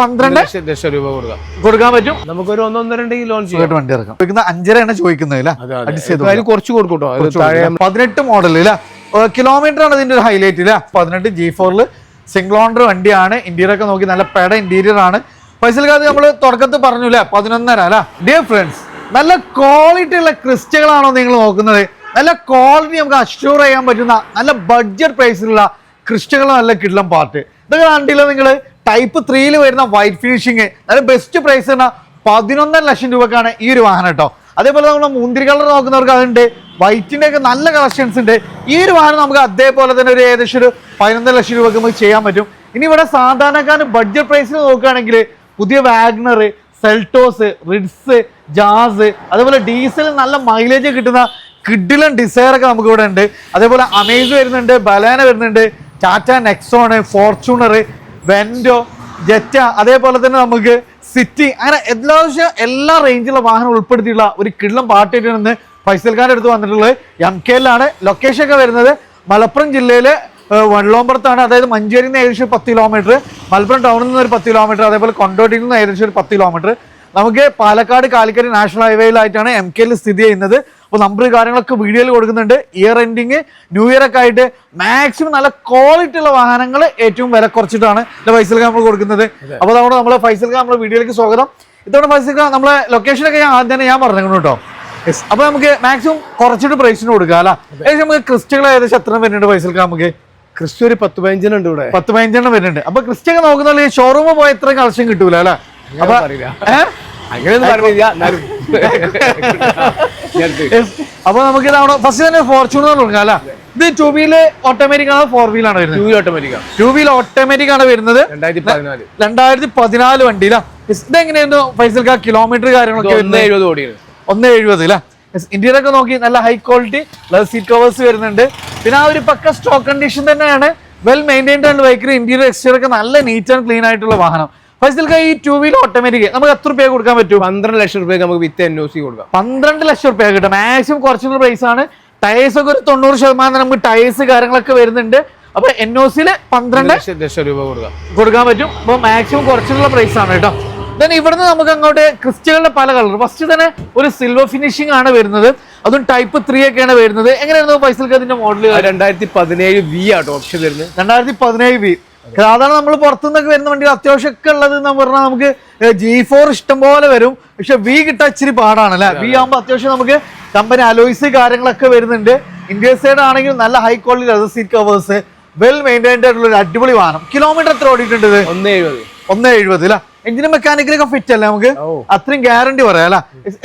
പന്ത്രണ്ട് ലക്ഷം രൂപ കൊടുക്കാം. കൊടുക്കാൻ പറ്റും. നമുക്കൊരു ഒന്നൊന്നരണ്ട് ലോൺ ചെയ്യാം. വണ്ടി ഇറക്കാം. അഞ്ചര അഞ്ചരയാണ് ചോദിക്കുന്നത് അതിൽ കുറച്ച് കൊടുക്കൂട്ടോ പതിനെട്ട് മോഡൽ കിലോമീറ്റർ ആണ് ഇതിന്റെ ഒരു ഹൈലൈറ്റ് ഇല്ല? പതിനെട്ട് ജി ഫോറിൽ സിംഗിൾ ഓണർ വണ്ടിയാണ്. ഇന്റീരിയർ ഒക്കെ നോക്കി നല്ല പെട ഇന്റീരിയർ ആണ്. പൈസൽക്കാർ നമ്മൾ തുടക്കത്തിൽ പറഞ്ഞു അല്ലേ? പതിനൊന്നര അല്ല? ഡിയർ ഫ്രണ്ട്സ് നല്ല ക്വാളിറ്റി ഉള്ള ക്രിസ്റ്റകളാണോ നിങ്ങൾ നോക്കുന്നത്? നല്ല ക്വാളിറ്റി നമുക്ക് അഷ്യൂർ ചെയ്യാൻ പറ്റുന്ന നല്ല ബഡ്ജറ്റ് പ്രൈസിലുള്ള ക്രിസ്റ്റകൾ നല്ല കിടലം പാർട്ട് ഇതൊക്കെ കണ്ടില്ല നിങ്ങൾ ടൈപ്പ് ത്രീയിൽ വരുന്ന വൈറ്റ് ഫിനിഷിങ് അതായത് ബെസ്റ്റ് പ്രൈസ് എന്ന പതിനൊന്നര ലക്ഷം രൂപക്കാണ് ഈ ഒരു വാഹനം കേട്ടോ. അതേപോലെ നമ്മൾ മുന്തിരി കളർ നോക്കുന്നവർക്ക് അതുണ്ട് വൈറ്റിന്റെ ഒക്കെ നല്ല കളക്ഷൻസ് ഉണ്ട്. ഈ ഒരു വാഹനം നമുക്ക് അതേപോലെ തന്നെ ഒരു ഏകദേശം ഒരു പതിനൊന്നര ലക്ഷം രൂപക്ക് നമുക്ക് ചെയ്യാൻ പറ്റും. ഇനി ഇവിടെ സാധാരണക്കാർ ബഡ്ജറ്റ് പ്രൈസിൽ നോക്കുകയാണെങ്കിൽ പുതിയ വാഗ്നർ സെൽട്ടോസ് റിഡ്സ് ജാസ് അതേപോലെ ഡീസൽ നല്ല മൈലേജ് കിട്ടുന്ന കിഡിലൻ ഡിസയർ ഒക്കെ നമുക്ക് ഇവിടെ ഉണ്ട്. അതേപോലെ അമേസ് വരുന്നുണ്ട് ബലാന വരുന്നുണ്ട് Tata Nexon Fortuner Vento Jetta അതേപോലെ തന്നെ നമുക്ക് സിറ്റി അങ്ങനെ എല്ലാ എല്ലാ റേഞ്ചിലുള്ള വാഹനം ഉൾപ്പെടുത്തിയുള്ള ഒരു കിള്ളം പാർട്ടിയിട്ടാണ് ഫൈസൽഖാന്റെ അടുത്ത് വന്നിട്ടുള്ളത്. എം കെയിലാണ് ലൊക്കേഷൻ ഒക്കെ വരുന്നത് മലപ്പുറം ജില്ലയിലെ വള്ളോമ്പുറത്താണ്. അതായത് മഞ്ചേരിയിൽ നിന്ന് ഏകദേശം പത്ത് കിലോമീറ്റർ മലപ്പുറം ടൗണിൽ നിന്ന് ഒരു പത്ത് കിലോമീറ്റർ അതേപോലെ കൊണ്ടോട്ടിയിൽ നിന്ന് ഏകദേശം ഒരു പത്ത് കിലോമീറ്റർ നമുക്ക് പാലക്കാട് കാലിക്കറ്റ് നാഷണൽ ഹൈവേയിലായിട്ടാണ് എം കെയിൽ സ്ഥിതി ചെയ്യുന്നത്. അപ്പോൾ നമ്പർ കാര്യങ്ങളൊക്കെ വീഡിയോയിൽ കൊടുക്കുന്നുണ്ട്. ഇയർ എൻഡിങ് ന്യൂ ഇയർ ഒക്കെ ആയിട്ട് മാക്സിമം നല്ല ക്വാളിറ്റി ഉള്ള വാഹനങ്ങൾ ഏറ്റവും വില കുറച്ചിട്ടാണ് ഫൈസൽ നമ്മൾ കൊടുക്കുന്നത്. അപ്പോൾ അതുകൊണ്ട് നമ്മളെ ഫൈസൽ നമ്മുടെ വീഡിയോയിലേക്ക് സ്വാഗതം. ഇതോടെ ഫൈസൽ നമ്മളെ ലൊക്കേഷനൊക്കെ ഞാൻ ആദ്യം തന്നെ ഞാൻ പറഞ്ഞു കേട്ടോ. അപ്പൊ നമുക്ക് മാക്സിമം കുറച്ചിട്ട് പ്രൈസിന് കൊടുക്കാം അല്ല? ഏകദേശം നമുക്ക് ക്രിസ്റ്റുകൾ ഏകദേശം എത്ര വരുന്നുണ്ട് ഫൈസൽക്ക് നമുക്ക്? ക്രിസ്തു ഒരു പത്ത് പതിനഞ്ചിനുണ്ട് ഇവിടെ. പത്ത് പതിനഞ്ചെണ്ണം വരുന്നുണ്ട്. അപ്പൊ ക്രിസ്റ്റൊക്കെ നോക്കുന്ന ഷോറൂമിൽ പോയ ഇത്രയും കളക്ഷൻ കിട്ടൂല അല്ലേ? അപ്പൊ അങ്ങനെയൊന്നും പറഞ്ഞില്ല എന്നാലും. അപ്പൊ നമുക്ക് ഇതാണ് ഫസ്റ്റ് തന്നെ ഫോർച്യൂണർ കൊടുക്കാം അല്ല? ഇത് ടൂ വീൽ ഓട്ടോമാറ്റിക് ആണ് ഫോർ വീൽ ആണ് വരുന്നത്? ടൂ വീൽ ഓട്ടോമാറ്റിക്കാ ടൂ വീൽ ഓട്ടോമാറ്റിക് ആണ് വരുന്നത്. രണ്ടായിരത്തി പതിനാല് വണ്ടി പതിനാല് വണ്ടിയിലാ ഇതെങ്ങനെയായിരുന്നു ഫൈസൽക്ക്? കിലോമീറ്റർ കാര്യങ്ങളൊക്കെ ഒന്ന് എഴുപത് ഓടിയാണ്. ഒന്ന് എഴുപത് അല്ലേ? ഇന്ത്യയിലൊക്കെ നോക്കി നല്ല ഹൈ ക്വാളിറ്റി സീറ്റ് കവേഴ്സ് വരുന്നുണ്ട്. പിന്നെ ആ ഒരു പക്ക സ്റ്റോക്ക് കണ്ടീഷൻ തന്നെയാണ്. വെൽ മെയിന്റൈൻഡ് ആണ് ബൈക്കിൽ ഇന്ത്യയിലെ എക്സ്റ്റീരിയർ ഒക്കെ നല്ല നീറ്റ് ആൻഡ് ക്ലീൻ ആയിട്ടുള്ള വാഹനം. ഫൈസൽക്ക് ഈ ടൂ വീൽ ഓട്ടോമാറ്റിക് നമുക്ക് എത്ര രൂപ കൊടുക്കാൻ പറ്റും? പന്ത്രണ്ട് ലക്ഷം രൂപയ്ക്ക് നമുക്ക് വിത്ത് എൻ ഒ സി കൊടുക്കാം. പന്ത്രണ്ട് ലക്ഷം രൂപ കിട്ടും. മാക്സിമം കുറച്ചുള്ള പ്രൈസ് ആണ്. ടയേഴ്സ് ഒക്കെ ഒരു തൊണ്ണൂറ് ശതമാനം നമുക്ക് ടയേഴ്സ് കാര്യങ്ങളൊക്കെ വരുന്നുണ്ട്. അപ്പൊ എൻ ഒ സിയിൽ പന്ത്രണ്ട് ലക്ഷം രൂപ കൊടുക്കാം. കൊടുക്കാൻ പറ്റും. അപ്പൊ മാക്സിമം കുറച്ചുള്ള പ്രൈസ് ആണ് കേട്ടോ. ദെൻ ഇവിടുന്ന് നമുക്ക് അങ്ങോട്ട് ക്രിസ്റ്റുകളുടെ പല കളർ ഫസ്റ്റ് തന്നെ ഒരു സിൽവർ ഫിനിഷിംഗ് ആണ് വരുന്നത്. അതും ടൈപ്പ് ത്രീ ഒക്കെയാണ് വരുന്നത്. എങ്ങനെയായിരുന്നു പൈസൽക്ക് അതിന്റെ മോഡൽ രണ്ടായിരത്തി പതിനേഴ് വി ആട്ടോ ഓപ്ഷൻ വരുന്നത്. രണ്ടായിരത്തി പതിനേഴ് വി സാധാരണ നമ്മൾ പുറത്തുനിന്നൊക്കെ വരുന്ന വണ്ടികൾ. അത്യാവശ്യം ഒക്കെ ഉള്ളത് എന്ന് പറഞ്ഞാൽ നമുക്ക് ജി ഫോർ ഇഷ്ടം പോലെ വരും. പക്ഷെ വി കിട്ടാൻ ഇച്ചിരി പാടാണ് അല്ലെ വി ആകുമ്പോൾ അത്യാവശ്യം നമുക്ക് കമ്പനി അലോയ്സ് കാര്യങ്ങളൊക്കെ വരുന്നുണ്ട്. ഇന്ത്യ സൈഡ് ആണെങ്കിൽ നല്ല high quality leather seat covers well maintained ആയിട്ടുള്ള ഒരു അടിപൊളി വാഹനം. കിലോമീറ്റർ എത്ര ഓടിയിട്ടുണ്ട് ഒന്ന് എഴുപത്. ഒന്ന് എഴുപത് അല്ല എഞ്ചിന് മെക്കാനിക്കലൊക്കെ ഫിറ്റ് അല്ലേ നമുക്ക്? അത്രയും ഗ്യാരണ്ടി പറയാം അല്ല?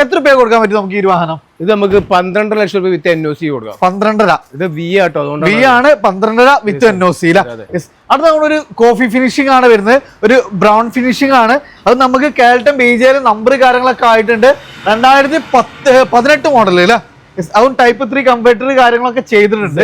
എത്ര രൂപ കൊടുക്കാൻ പറ്റും നമുക്ക് ഈ വാഹനം? ഇത് നമുക്ക് പന്ത്രണ്ടര ലക്ഷം രൂപ വിത്ത് എൻ ഒ സി കൊടുക്കാം. പന്ത്രണ്ടര. ഇത് വി ആട്ടോ അതുകൊണ്ട് വി ആണ് പന്ത്രണ്ടര വിത്ത് എൻ ഒ സി അടുത്ത ഒരു കോഫി ഫിനിഷിംഗ് ആണ് വരുന്നത്. ഒരു ബ്രൗൺ ഫിനിഷിംഗ് ആണ്. അത് നമുക്ക് കേൾട്ടം ബി ജെയിൽ നമ്പർ കാര്യങ്ങളൊക്കെ ആയിട്ടുണ്ട്. രണ്ടായിരത്തി പത്ത് പതിനെട്ട് മോഡൽ അല്ലേ? അതും ടൈപ്പ് ത്രീ കമ്പ്യൂട്ടർ കാര്യങ്ങളൊക്കെ ചെയ്തിട്ടുണ്ട്.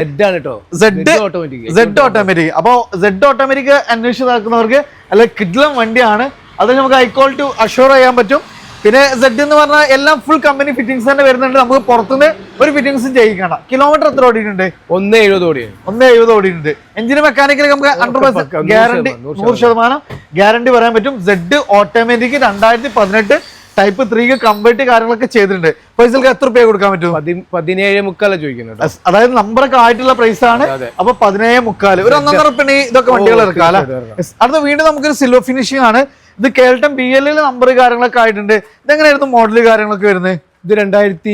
ഓട്ടോമാറ്റിക് അപ്പോൾ സെഡ് ഓട്ടോമാറ്റിക് അന്വേഷിച്ച് നടക്കുന്നവർക്ക് അല്ല കിഡ്ലം വണ്ടിയാണ്. അത് നമുക്ക് ഹൈ ടു അഷ്യൂർ ചെയ്യാൻ പറ്റും. പിന്നെ സെഡ് എന്ന് പറഞ്ഞാൽ എല്ലാം ഫുൾ കമ്പനി ഫിറ്റിംഗ്സ് തന്നെ വരുന്നുണ്ട്. നമുക്ക് പുറത്തുനിന്ന് ഒരു ഫിറ്റിംഗ്സും ചെയ്യിക്കണ്ട കിലോമീറ്റർ എത്ര ഓടിയിട്ടുണ്ട്? ഒന്ന് എഴുപത് ഓടി ഒന്ന് എഴുപത് ഓടിയിട്ടുണ്ട്. എഞ്ചിന് മെക്കാനിക്കൽ നമുക്ക് ഹൺഡ്രഡ് പെർസെന്റ് നൂറ് ഗ്യാരണ്ടി നൂറ് ശതമാനം ഗ്യാരണ്ടി പറയാൻ പറ്റും. സെഡ് ഓട്ടോമാറ്റിക് രണ്ടായിരത്തി പതിനെട്ട് ടൈപ്പ് ത്രീക്ക് കംപ്ലീറ്റ് കാര്യങ്ങളൊക്കെ ചെയ്തിട്ടുണ്ട്. പൈസക്ക് എത്ര രൂപ കൊടുക്കാൻ പറ്റും? പതി പതിനേഴ് മുക്കാല ചോദിക്കുന്നത് അതായത് നമ്പറൊക്കെ ആയിട്ടുള്ള പ്രൈസ് ആണ്. അപ്പൊ പതിനേഴ് മുക്കാൽ. ഒരു ഒന്നൊന്നര പിന്നെ ഇതൊക്കെ വണ്ടികൾ ഇറക്കാം അല്ലെ? അടുത്ത വീണ്ടും നമുക്കൊരു സിൽവർ ഫിനിഷിംഗ് ആണ്. ഇത് കേൾട്ടം ബി എൽ നമ്പർ കാര്യങ്ങളൊക്കെ ആയിട്ടുണ്ട്. ഇതെങ്ങനെയായിരുന്നു മോഡൽ കാര്യങ്ങളൊക്കെ വരുന്നത്? ഇത് രണ്ടായിരത്തി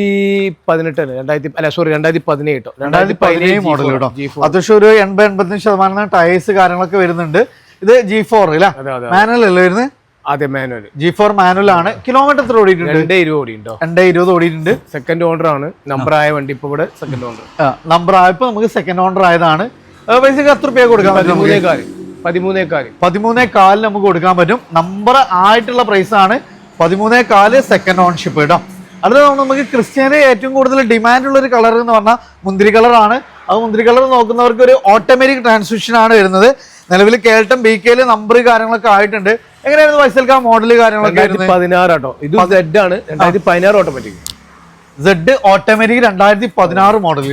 പതിനെട്ട് അല്ലേ? രണ്ടായിരത്തി അല്ല സോറി രണ്ടായിരത്തി പതിനേഴ് കേട്ടോ രണ്ടായിരത്തി പതിനേഴ് മോഡൽ കേട്ടോ അത്യാവശ്യം ഒരു എൺപത് എൺപത്തഞ്ച് ശതമാനം ടയേഴ്സ് കാര്യങ്ങളൊക്കെ വരുന്നുണ്ട്. ഇത് ജി ഫോർ അല്ല? മാനുവൽ അല്ലേ വരുന്നത്? അതെ മാനുവൽ ജി ഫോർ മാനുവൽ ആണ്. കിലോമീറ്റർ എത്ര ഓടിയിട്ടുണ്ട്? രണ്ടേ ഇരുപത് ഓടി ഉണ്ടോ രണ്ടേ ഇരുപത് ഓടിയിട്ടുണ്ട്. സെക്കൻഡ് ഓണർ ആണ്. നമ്പർ ആയ വണ്ടി ഇപ്പൊ ഇവിടെ സെക്കൻഡ് ഓണർ നമ്പർ ആയപ്പോ നമുക്ക് സെക്കൻഡ് ഓണർ ആയതാണ്. പൈസക്ക് എത്ര രൂപ കൊടുക്കാൻ പറ്റും? പതിമൂന്നേക്കാൽ പതിമൂന്നേ കാലിന് നമുക്ക് കൊടുക്കാൻ പറ്റും. നമ്പർ ആയിട്ടുള്ള പ്രൈസ് ആണ്. പതിമൂന്നേ കാൽ സെക്കൻഡ് ഓൺഷിപ്പ് കേട്ടോ അടുത്ത നമുക്ക് ക്രിസ്ത്യാനി ഏറ്റവും കൂടുതൽ ഡിമാൻഡ് ഉള്ള ഒരു കളർ എന്ന് പറഞ്ഞാൽ മുന്തിരി കളറാണ് അത് മുന്തിരി കളർ നോക്കുന്നവർക്ക് ഒരു ഓട്ടോമാറ്റിക് ട്രാൻസ്മിഷൻ ആണ് വരുന്നത്. നിലവിൽ കേൾട്ടം ബി കെയിൽ നമ്പർ കാര്യങ്ങളൊക്കെ ആയിട്ടുണ്ട്. എങ്ങനെയായിരുന്നു വയസ്സൽക്കാ ആ മോഡൽ കാര്യങ്ങളൊക്കെ പതിനാറ് ആട്ടോ. ഇത് സെഡ് ആണ്. രണ്ടായിരത്തി പതിനാറ് ഓട്ടോമാറ്റിക് സെഡ് ഓട്ടോമാറ്റിക് രണ്ടായിരത്തി പതിനാറ് മോഡൽ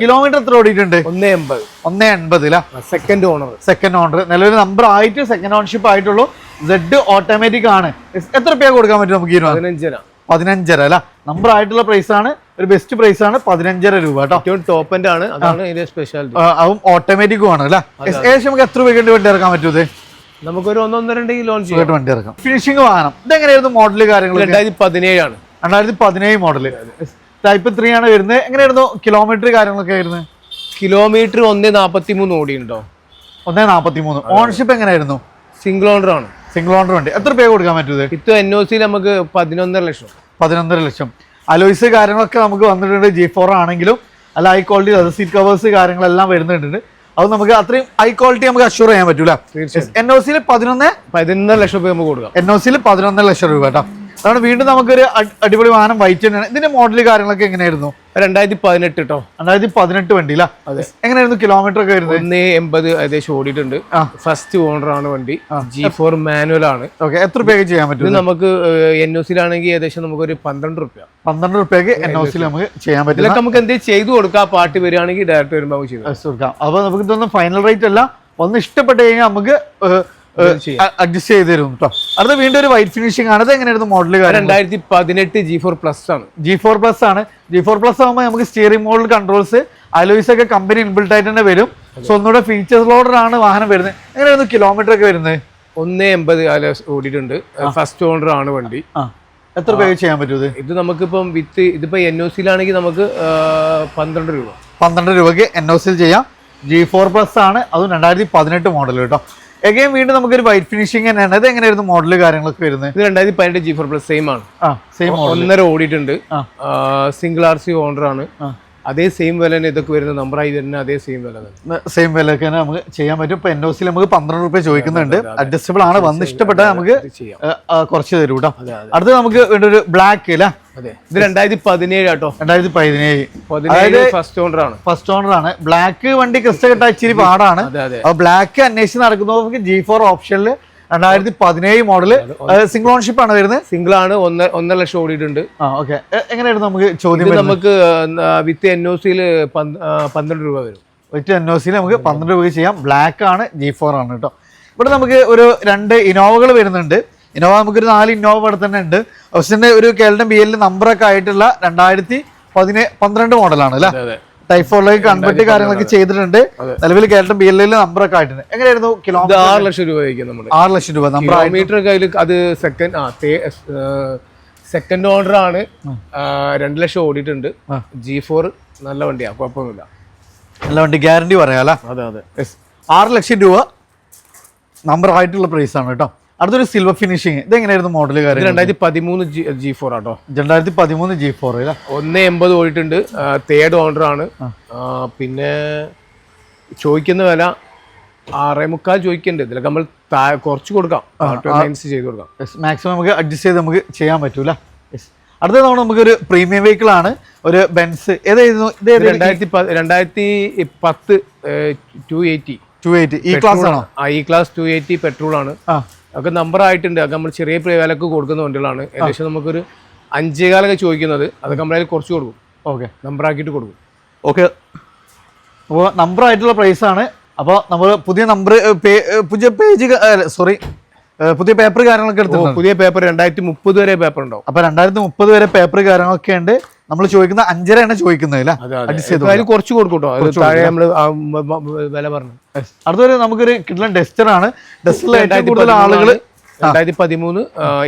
കിലോമീറ്റർ എത്ര ഓടിയിട്ടുണ്ട്? ഒന്ന് എൺപത്. ഒന്ന് എൺപത് സെക്കൻഡ് ഓണർ സെക്കൻഡ് ഓണർ നിലവിൽ നമ്പർ ആയിട്ട് സെക്കൻഡ് ഓൺഷിപ്പ് ആയിട്ടുള്ളൂ. സെഡ് ഓട്ടോമാറ്റിക് ആണ്. എത്ര രൂപ കൊടുക്കാൻ പറ്റും നമുക്ക് ഈ ഒരു പതിനഞ്ചര. പതിനഞ്ചര അല്ല നമ്പർ ആയിട്ടുള്ള പ്രൈസ് ആണ്. ഒരു ബെസ്റ്റ് പ്രൈസ് ആണ് പതിനഞ്ചര രൂപ കേട്ടോ. ടോപ്പ് എൻഡ് ആണ്. അതാണ് ഇതിന്റെ സ്പെഷ്യാലിറ്റി അതും ഓട്ടോമാറ്റിക്കും ആണ് അല്ലേ ഏകദേശം നമുക്ക് എത്ര രൂപയ്ക്ക് വണ്ടി ഇറക്കാൻ പറ്റൂ ഇത്? നമുക്കൊരു ഒന്നൊന്നര ലോൺ ചെയ്യാം. വണ്ടി ഇറക്കാം. ഫിനിഷിംഗ് വാഹനം ഇതെങ്ങനെയായിരുന്നു മോഡൽ കാര്യങ്ങൾ രണ്ടായിരത്തി പതിനേഴാണ് രണ്ടായിരത്തി പതിനേഴ് മോഡൽ ടൈപ്പ് ത്രീ ആണ് വരുന്നത്. എങ്ങനെയായിരുന്നു കിലോമീറ്റർ കാര്യങ്ങളൊക്കെ ആയിരുന്നു? കിലോമീറ്റർ ഒന്ന് നാൽപ്പത്തി മൂന്ന് ഓടിയുണ്ടോ? ഒന്നേ നാൽപ്പത്തി മൂന്ന് ഓണർഷിപ്പ് എങ്ങനെയായിരുന്നു? സിംഗിൾ ഓണർ ആണ്. സിംഗിൾ ഓണർ വണ്ടി. എത്ര രൂപ കൊടുക്കാൻ പറ്റൂ ഇത്? എൻ ഒ സിയിൽ നമുക്ക് പതിനൊന്നര ലക്ഷം. പതിനൊന്നര ലക്ഷം. അലോയ്സ് കാര്യങ്ങളൊക്കെ നമുക്ക് വന്നിട്ടുണ്ട്. ജി ഫോർ ആണെങ്കിലും അല്ല ഹൈ ക്വാളിറ്റി അത് സീറ്റ് കവേഴ്സ് കാര്യങ്ങളെല്ലാം വരുന്നുണ്ട്. അത് നമുക്ക് അത്രയും ഹൈ ക്വാളിറ്റി നമുക്ക് അഷ്യൂർ ചെയ്യാൻ പറ്റൂല. എൻ ഒ സിയിൽ പതിനൊന്ന് പതിനൊന്നര ലക്ഷം രൂപ നമുക്ക് കൊടുക്കാം. എൻ ഒ സിയിൽ പതിനൊന്നര ലക്ഷം രൂപ കേട്ടോ. അതാണ് വീണ്ടും നമുക്കൊരു അടിപൊളി വാഹനം വൈറ്റ് തന്നെയാണ് ഇതിന്റെ മോഡൽ കാര്യങ്ങളൊക്കെ എങ്ങനെയായിരുന്നു? രണ്ടായിരത്തി പതിനെട്ട് കേട്ടോ രണ്ടായിരത്തി പതിനെട്ട് വണ്ടി അല്ല എങ്ങനെയായിരുന്നു കിലോമീറ്റർ ഒക്കെ വരുന്നത്? ഒന്ന് എൺപത് ഏകദേശം ഓടിയിട്ടുണ്ട്. ഫസ്റ്റ് ഓണർ ആണ് വണ്ടി. ജി ഫോർ മാനുവൽ ആണ്. ഓക്കെ എത്ര രൂപയ്ക്ക് ചെയ്യാൻ പറ്റും നമുക്ക് എൻ ഒ സിയിലാണെങ്കിൽ ഏകദേശം നമുക്ക് ഒരു പന്ത്രണ്ട് റുപ്യ. പന്ത്രണ്ട് റുപ്യക്ക് എൻ ഒ സിയിൽ നമുക്ക് ചെയ്യാൻ പറ്റില്ല. നമുക്ക് എന്തെങ്കിലും ചെയ്തു കൊടുക്കാം. പാട്ട് പാർട്ടി വരികയാണെങ്കിൽ ഡയറക്റ്റ് വരുമ്പോൾ ചെയ്തു കൊടുക്കാം. അപ്പൊ നമുക്ക് ഇതൊന്നും ഫൈനൽ റേറ്റ് അല്ല. ഒന്ന് ഇഷ്ടപ്പെട്ട് കഴിഞ്ഞാൽ നമുക്ക്. അഡ്ജസ്റ്റ് ചെയ്ത് തരും കേട്ടോ അടുത്ത വീണ്ടും ഒരു വൈറ്റ് ഫിനിഷിംഗ് ആണ്. അത് എങ്ങനെയായിരുന്നു മോഡൽ രണ്ടായിരത്തി പതിനെട്ട് ജി ഫോർ പ്ലസ് ആണ്. ജി ഫോർ പ്ലസ് ആണ്. ജി ഫോർ പ്ലസ് ആകുമ്പോൾ നമുക്ക് സ്റ്റിയറിംഗ് മോഡൽ കൺട്രോൾസ് അലോയ്സ് ഒക്കെ കമ്പനി ഇൻബിൾഡ് ആയിട്ട് തന്നെ വരും. സോ ഒന്നുകൂടെ ഫീച്ചേഴ്സ് ലോഡർ ആണ് വാഹനം വരുന്നത്. എങ്ങനെയായിരുന്നു കിലോമീറ്റർ ഒക്കെ വരുന്നത്? ഒന്ന് എൺപത് അല്ല ഓടിയിട്ടുണ്ട്. ഫസ്റ്റ് ഓണർ ആണ് വണ്ടി. എത്ര രൂപ ചെയ്യാൻ പറ്റും ഇത്? ഇത് നമുക്കിപ്പം വിത്ത് ഇതിപ്പോ എൻ ഒ സിയിലാണെങ്കിൽ നമുക്ക് പന്ത്രണ്ട് രൂപ. പന്ത്രണ്ട് രൂപക്ക് എൻ ഒ സിയിൽ ചെയ്യാം. ജി ഫോർ പ്ലസ് ആണ്. അതും രണ്ടായിരത്തി പതിനെട്ട് മോഡൽ കേട്ടോ എഗെയിൻ വീണ്ടും നമുക്കൊരു വൈറ്റ് ഫിനിഷിംഗ് തന്നെയാണ്. അത് എങ്ങനെയായിരുന്നു മോഡൽ കാര്യങ്ങളൊക്കെ വരുന്നത്? ഇത് രണ്ടായിരത്തി പതിനെട്ട് ജി ഫോർ പ്ലസ് സെയിം ആണ്. ആ സെയിം മോഡൽ ഒന്നര ഓടിയിട്ടുണ്ട്. സിംഗിൾ ആർ സി ഓണർ ആണ്. അതേ സെയിം വില തന്നെ ഇതൊക്കെ വരുന്ന നമ്പറായി തന്നെ അതേ സെയിം വില തന്നെ. സെയിം ഒക്കെ തന്നെ നമുക്ക് ചെയ്യാൻ പറ്റും. ഇപ്പൊ എൻ ഒ സിയിൽ നമുക്ക് പന്ത്രണ്ട് രൂപ ചോദിക്കുന്നുണ്ട്. അഡ്ജസ്റ്റബിൾ ആണ്. വന്ന് ഇഷ്ടപ്പെട്ടാൽ നമുക്ക് കുറച്ച് തരും കേട്ടോ അടുത്ത് നമുക്ക് വേണ്ട ഒരു ബ്ലാക്ക് അല്ലേ? ഇത് രണ്ടായിരത്തി പതിനേഴ് കേട്ടോ രണ്ടായിരത്തി പതിനേഴ് പതിനേഴ് ഫസ്റ്റ് ഓണർ ആണ്. ഫസ്റ്റ് ഓണർ ആണ്. ബ്ലാക്ക് വണ്ടി ക്രിസ്റ്റ കിട്ടാൻ ഇച്ചിരി പാടാണ്. ബ്ലാക്ക് അന്വേഷിച്ച് നടക്കുന്നവർക്ക് ജി ഫോർ ഓപ്ഷനിൽ രണ്ടായിരത്തി പതിനേഴ് മോഡൽ സിംഗിൾ ഓൺഷിപ്പ് ആണ് വരുന്നത്? സിംഗിൾ ആണ് ഒന്ന് ഒന്നര ലക്ഷം ഓടിയിട്ടുണ്ട്. ആ ഓക്കെ എങ്ങനെയായിരുന്നു നമുക്ക് ചോദ്യം നമുക്ക് വിത്ത് എൻ ഒ സിയിൽ പന്ത്രണ്ട് രൂപ വരും. വിത്ത് എൻ ഒ സിയിൽ നമുക്ക് പന്ത്രണ്ട് രൂപ ചെയ്യാം. ബ്ലാക്ക് ആണ് ജി ഫോർ ആണ് കേട്ടോ. ഇവിടെ നമുക്ക് ഒരു രണ്ട് ഇനോവകൾ വരുന്നുണ്ട്. ഇനോവ നമുക്കൊരു നാല് ഇന്നോവ ഇവിടെ തന്നെ ഉണ്ട്. ഒരു കേരളം ബി എല്ലിൽ നമ്പറൊക്കെ ആയിട്ടുള്ള രണ്ടായിരത്തി പതിനേ പന്ത്രണ്ട് മോഡലാണ് അല്ലേ? ടൈഫോളിലേക്ക് കൺവെർട്ട് കാര്യങ്ങളൊക്കെ ചെയ്തിട്ടുണ്ട്. നിലവിൽ കേരളം ബി എൽ എല്ലിൽ നമ്പറൊക്കെ ആയിട്ടുണ്ട്. എങ്ങനെയായിരുന്നു കിലോമീറ്റർ ആറ് ലക്ഷം രൂപ ആയിരിക്കും നമ്മൾ ആറ് ലക്ഷം രൂപ നമ്പർ കിലോമീറ്റർ കയ്യിൽ അത് സെക്കൻഡ് ആ സെക്കൻഡ് ഓർഡർ ആണ്. രണ്ട് ലക്ഷം ഓടിയിട്ടുണ്ട്. ജി ഫോർ നല്ല വണ്ടിയാ കുഴപ്പമൊന്നുമില്ല. നല്ല വണ്ടി ഗ്യാരണ്ടി പറയാല അതെ അതെ. ആറ് ലക്ഷം രൂപ നമ്പർ ആയിട്ടുള്ള പ്രൈസാണ് കേട്ടോ. അടുത്തൊരു സിൽവർ ഫിനിഷിങ് ഇത് എങ്ങനെയായിരുന്നു മോഡൽ കാര്യം രണ്ടായിരത്തി പതിമൂന്ന് ജി ഫോർ ആട്ടോ. രണ്ടായിരത്തി പതിമൂന്ന് ജി ഫോർ ഒന്ന് എൺപത് ഓടിയിട്ടുണ്ട്. തേർഡ് ഓണർ ആണ്. പിന്നെ ചോദിക്കുന്ന വില ആറേ മുക്കാൽ ചോദിക്കണ്ട് ഇതിലൊക്കെ നമ്മൾ കുറച്ച് കൊടുക്കാം. ചെയ്ത് കൊടുക്കാം. മാക്സിമം നമുക്ക് അഡ്ജസ്റ്റ് ചെയ്ത് നമുക്ക് ചെയ്യാൻ പറ്റൂല അടുത്ത തവണ നമുക്കൊരു പ്രീമിയം വെഹിക്കിൾ ആണ്. ഒരു ബെൻസ് ഏതായിരുന്നു? രണ്ടായിരത്തി രണ്ടായിരത്തി പത്ത് two eighty two eighty E class ആണോ? E E class two eighty petrol ആണ്. ആ. ഒക്കെ നമ്പർ ആയിട്ടുണ്ട്. അതൊക്കെ നമ്മൾ ചെറിയ വിലക്ക് കൊടുക്കുന്ന വണ്ടികളാണ്. ഏകദേശം നമുക്കൊരു അഞ്ചേകാലൊക്കെ ചോദിക്കുന്നത്. അതൊക്കെ നമ്മളതിൽ കുറച്ച് കൊടുക്കും. ഓക്കെ നമ്പർ ആക്കിയിട്ട് കൊടുക്കും. ഓക്കെ അപ്പോൾ നമ്പർ ആയിട്ടുള്ള പ്രൈസ് ആണ്. അപ്പോൾ നമ്മൾ പുതിയ നമ്പർ പുതിയ പേജ് സോറി പുതിയ പേപ്പർ കാര്യങ്ങളൊക്കെ എടുത്തു പുതിയ പേപ്പർ രണ്ടായിരത്തി മുപ്പത് വരെ പേപ്പർ ഉണ്ടാവും. അപ്പോൾ രണ്ടായിരത്തി മുപ്പത് വരെ പേപ്പർ കാര്യങ്ങളൊക്കെ ഉണ്ട്. നമ്മൾ ചോദിക്കുന്ന അഞ്ചര ആണ് ചോദിക്കുന്നത് അതിൽ കുറച്ച് കൊടുക്കും. കേട്ടോ അത് താഴെ നമ്മൾ വില പറഞ്ഞു. അടുത്തൊരു നമുക്കൊരു കിട്ടുന്ന ഡെസ്റ്റർ ആണ്. ഡെസ്റ്ററിൽ ഏറ്റവും കൂടുതൽ ആളുകൾ രണ്ടായിരത്തി പതിമൂന്ന്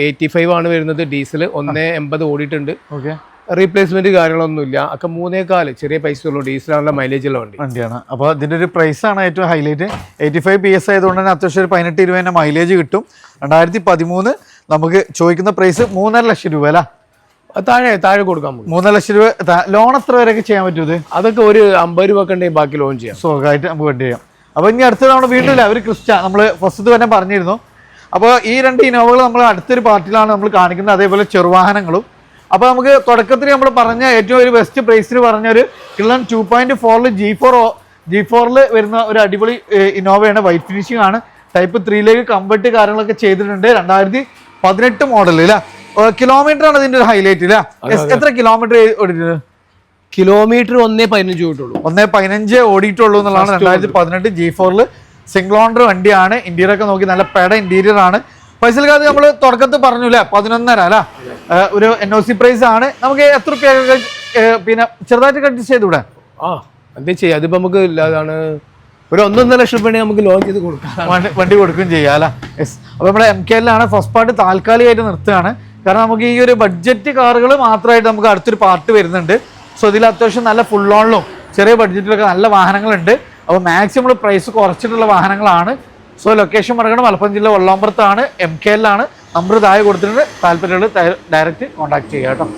എയ്റ്റി ഫൈവ് ആണ് വരുന്നത്. ഡീസൽ ഒന്ന് എൺപത് ഓടിയിട്ടുണ്ട്. ഓക്കെ റീപ്ലേസ്മെന്റ് കാര്യങ്ങളൊന്നുമില്ല. ഒക്കെ മൂന്നേക്കാൽ ചെറിയ പൈസ ഉള്ളൂ. ഡീസലാണല്ലോ മൈലേജ് ഉള്ള വണ്ടി. വണ്ടിയാണ്. അപ്പോൾ ഇതിന്റെ ഒരു പ്രൈസ് ആണ് ഏറ്റവും highlight eighty five P S ആയതുകൊണ്ട് തന്നെ അത്യാവശ്യം ഒരു പതിനെട്ട് ഇരുപതിന്റെ മൈലേജ് കിട്ടും. രണ്ടായിരത്തി പതിമൂന്ന് നമുക്ക് ചോദിക്കുന്ന പ്രൈസ് മൂന്നര ലക്ഷം രൂപ അല്ല? താഴെ താഴെ കൊടുക്കാൻ പോകും മൂന്നര ലക്ഷം രൂപ ലോൺ എത്ര വരെയൊക്കെ ചെയ്യാൻ പറ്റും ഇത്? അതൊക്കെ ഒരു അമ്പത് രൂപ കണ്ടേ ഉണ്ടെങ്കിൽ ബാക്കി ലോൺ ചെയ്യാം. സുഖമായിട്ട് നമുക്ക് വണ്ടി ചെയ്യാം. അപ്പോൾ ഇനി അടുത്ത തവണ വീണ്ടും അവർ ഒരു ക്രിസ്റ്റ നമ്മൾ ഫസ്റ്റ് തന്നെ പറഞ്ഞിരുന്നു. അപ്പോൾ ഈ രണ്ട് ഇനോവകൾ നമ്മൾ അടുത്തൊരു പാർട്ടിയിലാണ് നമ്മൾ കാണിക്കുന്നത് അതേപോലെ ചെറുവാഹനങ്ങളും. അപ്പോൾ നമുക്ക് തുടക്കത്തിൽ നമ്മൾ പറഞ്ഞ ഏറ്റവും ഒരു ബെസ്റ്റ് പ്രൈസിൽ പറഞ്ഞ ഒരു കിള്ളൻ ടു പോയിന്റ് ഫോറിൽ ജി ഫോർ ജി ഫോറിൽ വരുന്ന ഒരു അടിപൊളി ഇന്നോവയാണ് വൈറ്റ് ഫിനിഷിംഗ് ആണ്. ടൈപ്പ് ത്രീയിലേക്ക് കമ്പർട്ട് കാര്യങ്ങളൊക്കെ ചെയ്തിട്ടുണ്ട്. രണ്ടായിരത്തി പതിനെട്ട് മോഡൽ അല്ലേ കിലോമീറ്റർ ആണ് ഇതിന്റെ ഒരു ഹൈലൈറ്റ് അല്ലേ എത്ര കിലോമീറ്റർ ഓടിയിട്ടുണ്ട് കിലോമീറ്റർ ഒന്നേ പതിനഞ്ച് പോയിട്ടുള്ളൂ ഒന്നേ പതിനഞ്ച് ഓടിയിട്ടുള്ളൂ എന്നുള്ളതാണ് രണ്ടായിരത്തി പതിനെട്ട് ജി ഫോറിൽ സിംഗിൾ ഓണർ വണ്ടിയാണ്. ഇന്റീരിയർ ഒക്കെ നോക്കി നല്ല പെട ഇന്റീരിയർ ആണ്. ഫൈസൽ ഖാദി നമ്മൾ തുടക്കത്തിൽ പറഞ്ഞു അല്ലേ പതിനൊന്നര അല്ല ഒരു എൻ ഒ സി പ്രൈസ് ആണ്. നമുക്ക് എത്ര റുപ്യ പിന്നെ ചെറുതായിട്ട് കട്ട് ചെയ്തൂടെ? ആ എന്താ ചെയ്യാം. അതിപ്പോ നമുക്ക് ഇല്ലാതാണ് ഒരു ഒന്നൊന്നര ലക്ഷം രൂപ നമുക്ക് ലോൺ ചെയ്ത് കൊടുക്കാം. വണ്ടി വണ്ടി കൊടുക്കുകയും ചെയ്യാം അല്ലെ യെസ് അപ്പോൾ നമ്മുടെ എം കെ എല്ലാണ് ഫസ്റ്റ് പാർട്ട് താൽക്കാലികമായിട്ട് നിർത്തുകയാണ്. കാരണം നമുക്ക് ഈ ഒരു ബഡ്ജറ്റ് കാറുകൾ മാത്രമായിട്ട് നമുക്ക് അടുത്തൊരു പാർട്ട് വരുന്നുണ്ട്. സോ ഇതിൽ അത്യാവശ്യം നല്ല ഫുൾ ഓണിലും ചെറിയ ബഡ്ജറ്റിലൊക്കെ നല്ല വാഹനങ്ങളുണ്ട്. അപ്പോൾ മാക്സിമം പ്രൈസ് കുറച്ചിട്ടുള്ള വാഹനങ്ങളാണ്. സോ ലൊക്കേഷൻ പറയണം മലപ്പുറം ജില്ല വെള്ളാമ്പുറത്താണ് എം കെ എല്ലാണ് നമ്പർ താഴെ കൊടുത്തിട്ടുണ്ട്. താല്പര്യമുള്ള ഡയറക്റ്റ് കോൺടാക്ട് ചെയ്യുക കേട്ടോ.